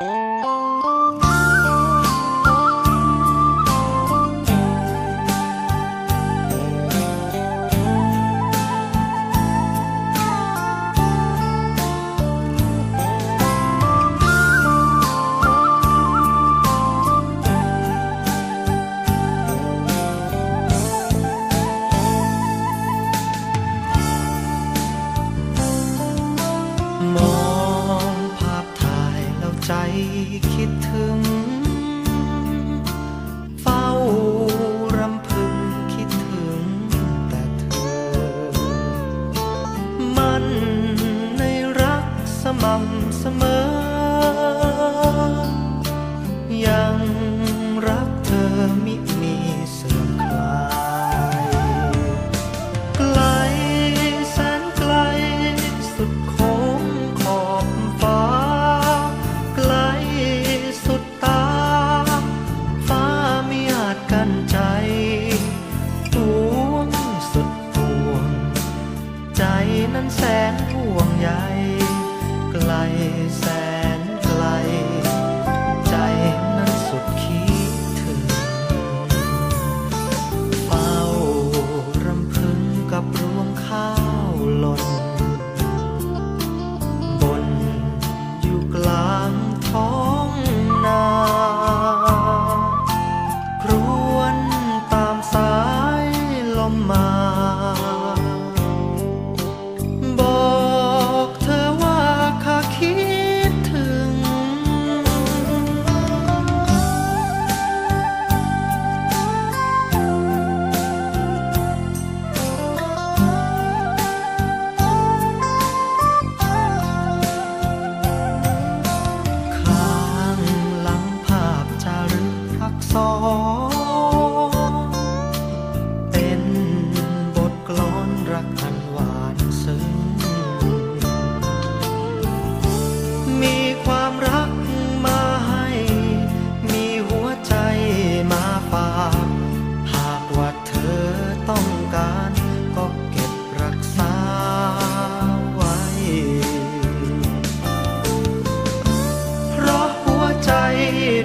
ม คิดถึง เฝ้ารำพึงคิดถึงแต่เธอ มันในรักสม่ำเสมอ นั้นแสนห่วงใยไกลแสนไกล อักษร เป็นบทกลอนรักอันหวานซึ้ง มีความรักมาให้ มีหัวใจมาฝากหากว่าเธอต้องการก็เก็บรักษาไว้ เพราะหัวใจ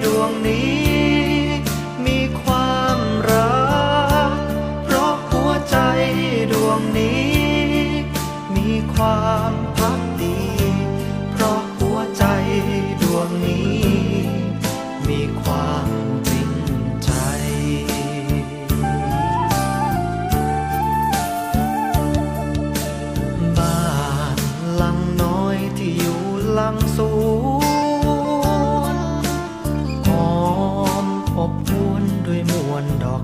ดวงนี้ ดวงนี้ มีความพักดี เพราะหัวใจดวงนี้ มีความจริงใจ บ้านหลังน้อยที่อยู่หลังสูงหอมอบอวนด้วยมวลดอก